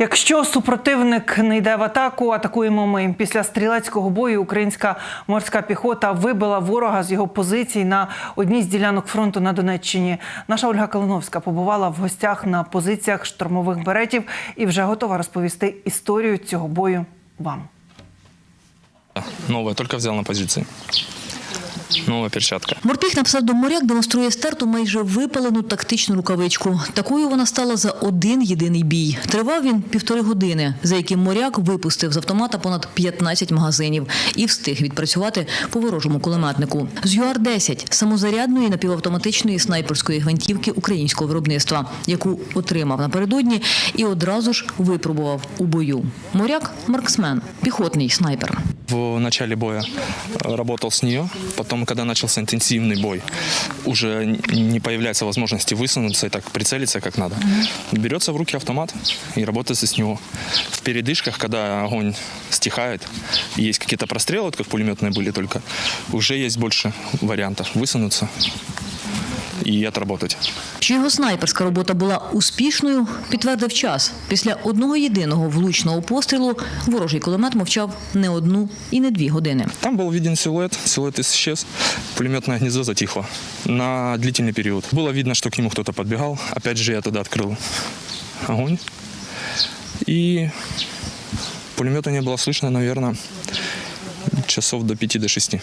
Якщо супротивник не йде в атаку, атакуємо ми. Після стрілецького бою українська морська піхота вибила ворога з його позицій на одній з ділянок фронту на Донеччині. Наша Ольга Калиновська побувала в гостях на позиціях штурмових беретів і вже готова розповісти історію цього бою вам. Новая, только взял на позиции. Новая перчатка. Морпіх на псевдоморяк демонструє стерту майже випалену тактичну рукавичку. Такою вона стала за один єдиний бій. Тривав він півтори години, за яким моряк випустив з автомата понад 15 магазинів і встиг відпрацювати по ворожому кулеметнику. З ЮАР-10 – самозарядної напівавтоматичної снайперської гвинтівки українського виробництва, яку отримав напередодні і одразу ж випробував у бою. Моряк – марксмен, піхотний снайпер. В начале боя э, работал с нее, потом, когда начался интенсивный бой, уже не появляется возможности высунуться и так прицелиться как надо. Берется в руки автомат и работается с него. В передышках, когда огонь стихает, есть какие-то прострелы, вот как пулеметные были только, уже есть больше вариантов высунуться и отработать. Що його снайперська робота була успішною, підтвердив час. Після одного єдиного влучного пострілу ворожий кулемет мовчав не одну і не дві години. Там был виден силуэт, силуэт исчез, пулеметное гнездо затихло на длительный период. Было видно, что к нему кто-то подбегал. Опять же, я тогда открыл огонь. И пулемета не было слышно, наверное, часов до 5 до 6.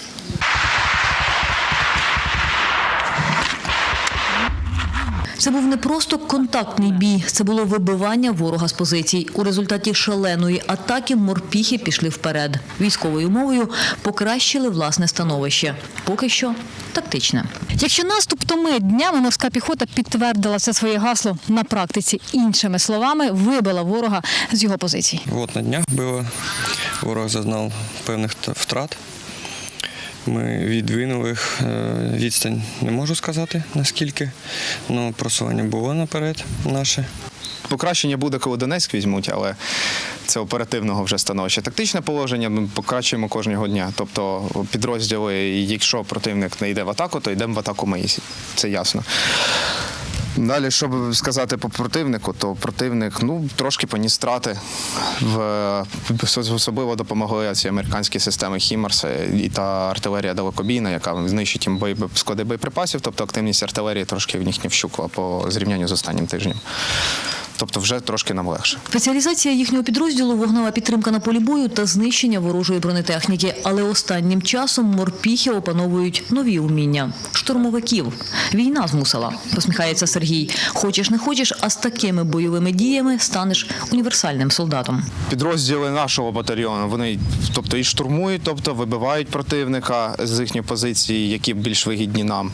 Це був не просто контактний бій, це було вибивання ворога з позицій. У результаті шаленої атаки морпіхи пішли вперед. Військовою мовою покращили власне становище. Поки що тактичне. Якщо наступ, то ми днями морська піхота підтвердила це своє гасло на практиці. Іншими словами, вибила ворога з його позицій. От на днях було, ворог зазнав певних втрат. Ми відвинули їх е, відстань, не можу сказати наскільки, але просування було наперед наше. Покращення буде, коли Донецьк візьмуть, але це оперативного вже становища. Тактичне положення ми покращуємо кожного дня. Тобто підрозділи, якщо противник не йде в атаку, то йдемо в атаку ми. Це ясно. Далі, щоб сказати по противнику, то противник ну, трошки поніс страти. В, особливо допомогли ці американські системи Хімарс і та артилерія далекобійна, яка знищить їм бої- склади боєприпасів, тобто активність артилерії трошки в них не вщукла по зрівнянню з останнім тижнем. Тобто вже трошки нам легше. Спеціалізація їхнього підрозділу вогнева підтримка на полі бою та знищення ворожої бронетехніки. Але останнім часом морпіхи опановують нові вміння штурмовиків. Війна змусила, посміхається Сергій. Хочеш не хочеш, а з такими бойовими діями станеш універсальним солдатом. Підрозділи нашого батальйону вони тобто і штурмують, тобто вибивають противника з їхніх позицій, які більш вигідні нам.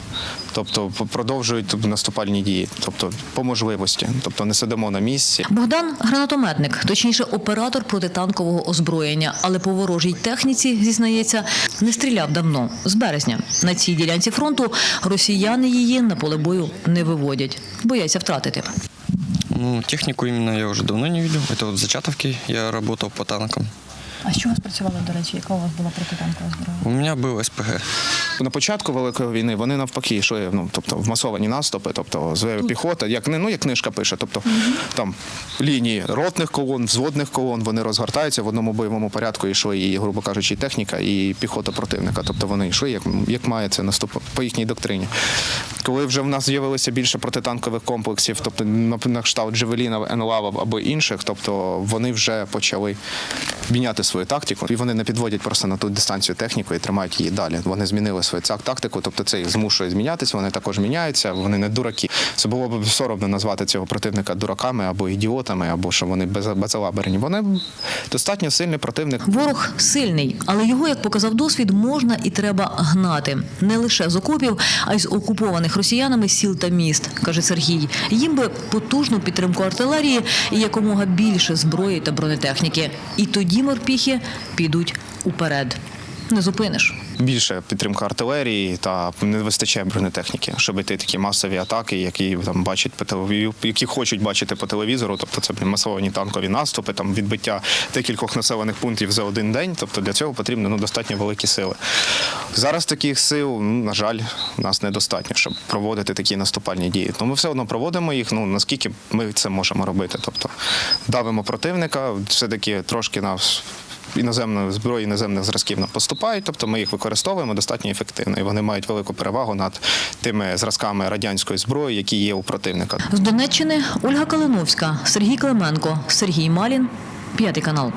Тобто продовжують наступальні дії, тобто по можливості, тобто не сидимо на місці. Богдан гранатометник, точніше, оператор протитанкового озброєння, але по ворожій техніці зізнається, не стріляв давно з березня. На цій ділянці фронту росіяни її на поле бою не виводять, бояться втратити. Ну, технику именно я уже давно не видел. Это вот в Зачатовке я работал по танкам. А з чого спрацювала, до речі, яка у вас була протитанкова зброя? У меня был СПГ. На початку великої війни вони навпаки йшли ну, тобто, в масовані наступи, тобто з піхота, як не ну як книжка пише, тобто там лінії ротних колон, взводних колон, вони розгортаються в одному бойовому порядку. Йшли і, грубо кажучи, і техніка, і піхота противника. Тобто вони йшли, як, як має це наступ по їхній доктрині. Коли вже в нас з'явилося більше протитанкових комплексів, тобто на, кшталт Джевеліна, Енлава або інших, тобто вони вже почали міняти свою тактику, і вони не підводять просто на ту дистанцію техніку і тримають її далі. Вони змінили свою тактику, тобто це їх змушує змінятися. Вони також міняються. Вони не дураки. Це було б соромно назвати цього противника дураками або ідіотами, або що вони без- безалаберні. Вони достатньо сильний противник. Ворог сильний, але його, як показав досвід, можна і треба гнати не лише з окопів, а й з окупованих росіянами сіл та міст, каже Сергій. Їм би потужну підтримку артилерії і якомога більше зброї та бронетехніки. І тоді морпіхи підуть уперед. Не зупиниш. Більше підтримка артилерії та не вистачає бронетехніки, щоб йти такі масові атаки, які там бачать по телевізору, які хочуть бачити по телевізору. Тобто це масовані танкові наступи, там відбиття декількох населених пунктів за один день. Тобто для цього потрібно ну, достатньо великі сили. Зараз таких сил, ну, на жаль, нас недостатньо, щоб проводити такі наступальні дії. Тому ми все одно проводимо їх. Ну наскільки ми це можемо робити. Тобто давимо противника, все таки трошки нас іноземної зброї, іноземних зразків нам поступають, тобто ми їх використовуємо достатньо ефективно, і вони мають велику перевагу над тими зразками радянської зброї, які є у противника. З Донеччини Ольга Калиновська, Сергій Клименко, Сергій Малін, п'ятий канал.